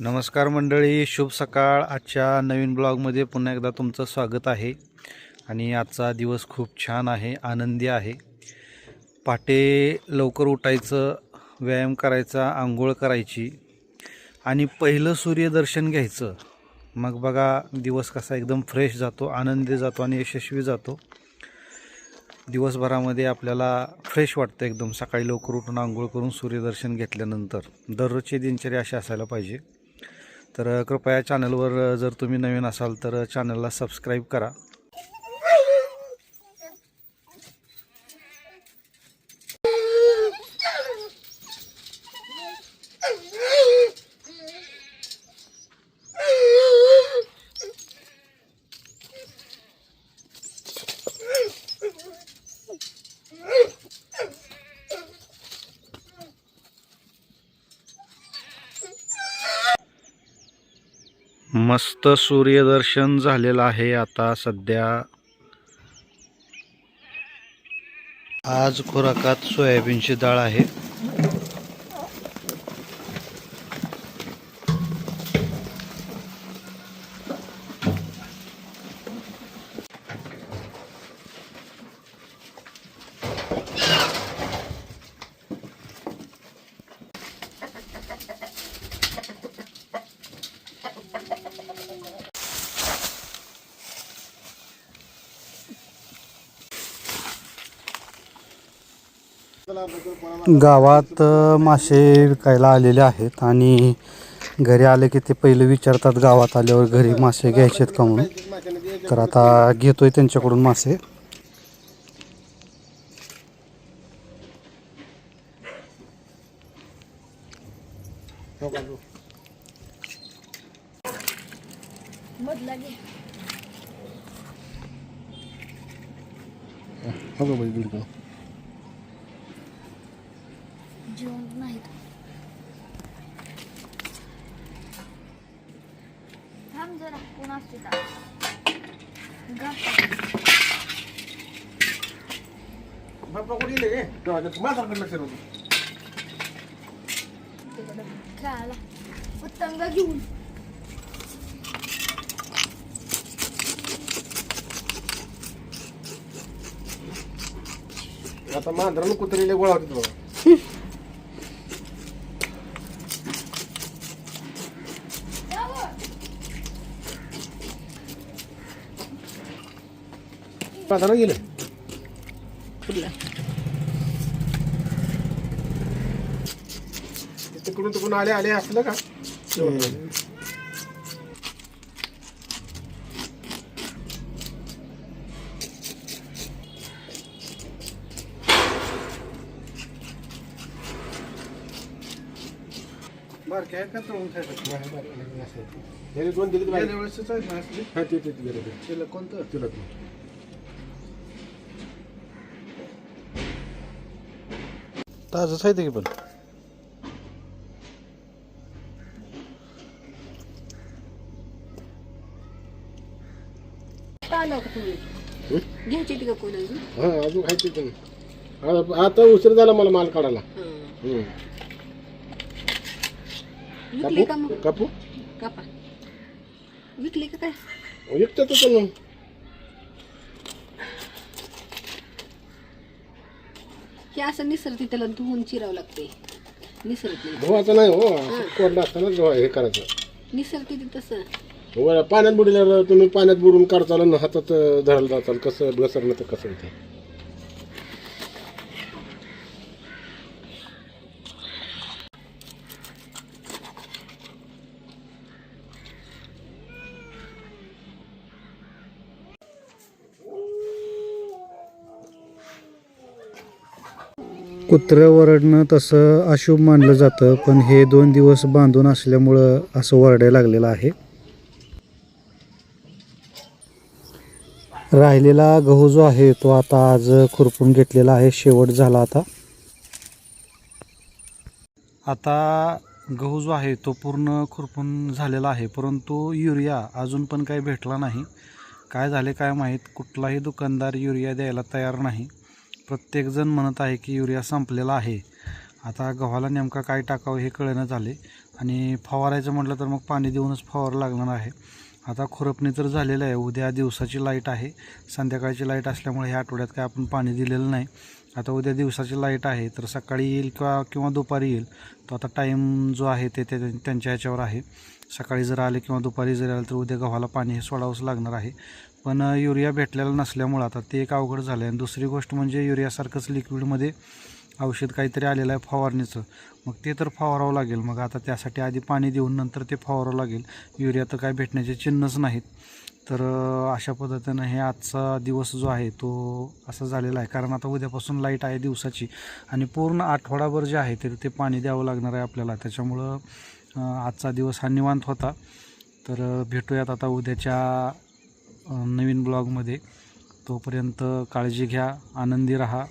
नमस्कार मंडळी शुभ सकाळ. आजच्या नवीन ब्लॉगमध्ये पुन्हा एकदा तुमचं स्वागत आहे. आणि आजचा दिवस खूप छान आहे आनंदी आहे. पहाटे लवकर उठायचं व्यायाम करायचा आंघोळ करायची आणि पहिलं सूर्यदर्शन घ्यायचं. मग बघा दिवस कसा एकदम फ्रेश जातो आनंदी जातो आणि यशस्वी जातो. दिवसभरामध्ये आपल्याला फ्रेश वाटतं एकदम. सकाळी लवकर उठून आंघोळ करून सूर्यदर्शन घेतल्यानंतर दररोजची दिनचर्या अशी असायला पाहिजे. तर कृपया चॅनलवर जर तुम्ही नवीन असाल तर चॅनलला सबस्क्राईब करा. मस्त सूर्यदर्शन झालेलं आहे आता सध्या. आज खुराकात सोयाबीनची डाळ आहे. गावात मासे विकायला आलेले आहेत आणि घरी आले की ते पहिले विचारतात गावात आल्यावर घरी मासे घ्यायचे आहेत का म्हणून. तर आता घेतोय त्यांच्याकडून मासे. जेवण नाही थांब जरा कोण असते का गप्प. तिकडं खेळायला. पतंग घेऊन. आता मांजरानं कुत्रीले गोळा होते बघा मांजरानं गेले. तिकडून तिकडून आले आले असलं का? बारक्या का तळून हे दोन दिले हा ते. तिला कोणतं? तिला ताजच आहे ते की पण घ्यायची का कोण अजून? हा अजून खायचे पण. आ- आता उशीर झाला मला माल काढायला. हम्म. विकली का मग? कापू? कापा. विकली का काय? विकतात मग. हे असं निसरती त्याला धुवून चिरावं लागते. निसरत नाही. धुवायचं नाही हो असं कोरडं असताना धुवा हे करायचं. निसरती ती तसं. वर पाण्यात बुडल्यावर तुम्ही पाण्यात बुडून काढचाल आणि हातात अं, धरायला जाचाल कसं घसरणं तर कसं होतं कुत्रं वरडणं तसं अशुभ मानलं जातं पण हे दोन दिवस बांधून असल्यामुळं असं वरडायला लागलेलं आहे. राहिलेला गहू जो आहे तो आता आज खुरपून घेतलेला आहे. शेवट झाला आता. आता गहू जो आहे तो पूर्ण खुरपून झालेला आहे परंतु युरिया अजून पण काही भेटला नाही. काय झाले काय माहीत? कुठलाही दुकानदार युरिया द्यायला तयार नाही. प्रत्येकजण म्हणत आहे की युरिया संपलेला आहे. आता गव्हाला नेमका काय टाकावं हे कळेनं झाले. आणि फवारायचं म्हटलं तर मग पाणी देऊनच फवार लागणार आहे. आता खुरपणी तर झालेलं आहे. उद्या दिवसाची लाइट आहे. संध्याकाळची लाइट असल्यामुळे ह्या आठवड्यात काय आपण पाणी दिलेलं नाही. आता उद्या दिवसाची लाइट आहे. तर सकाळी येईल किंवा किंवा दुपारी येईल. तो आता टाईम जो आहे ते ते त्यांच्या ह्याच्यावर आहे. सकाळी जर आले किंवा दुपारी जर आले तर उद्या गव्हाला पाणी हे सोडावंच लागणार आहे. पण युरिया भेटलेला नसल्यामुळं आता ते एक अवघड झालं आहे आणि दुसरी गोष्ट म्हणजे युरियासारखंच लिक्विडमध्ये औषध काहीतरी आलेलं आहे फवारणीचं. मग ते तर फवारावं लागेल. मग आता त्यासाठी आधी पाणी देऊन नंतर ते फवारावं लागेल. युरिया तर काय भेटण्याचे चिन्हच नाहीत. तर अशा पद्धतीनं हे आजचा दिवस जो आहे तो असा झालेला आहे. कारण आता उद्यापासून लाइट आहे दिवसाची. आणि पूर्ण आठवडाभर जे आहे तर ते पाणी द्यावं लागणार आहे आपल्याला. त्याच्यामुळं आजचा दिवस हा निवांत होता. तर भेटूयात आता उद्याच्या नवीन ब्लॉगमध्ये. तोपर्यंत काळजी घ्या आनंदी रहा.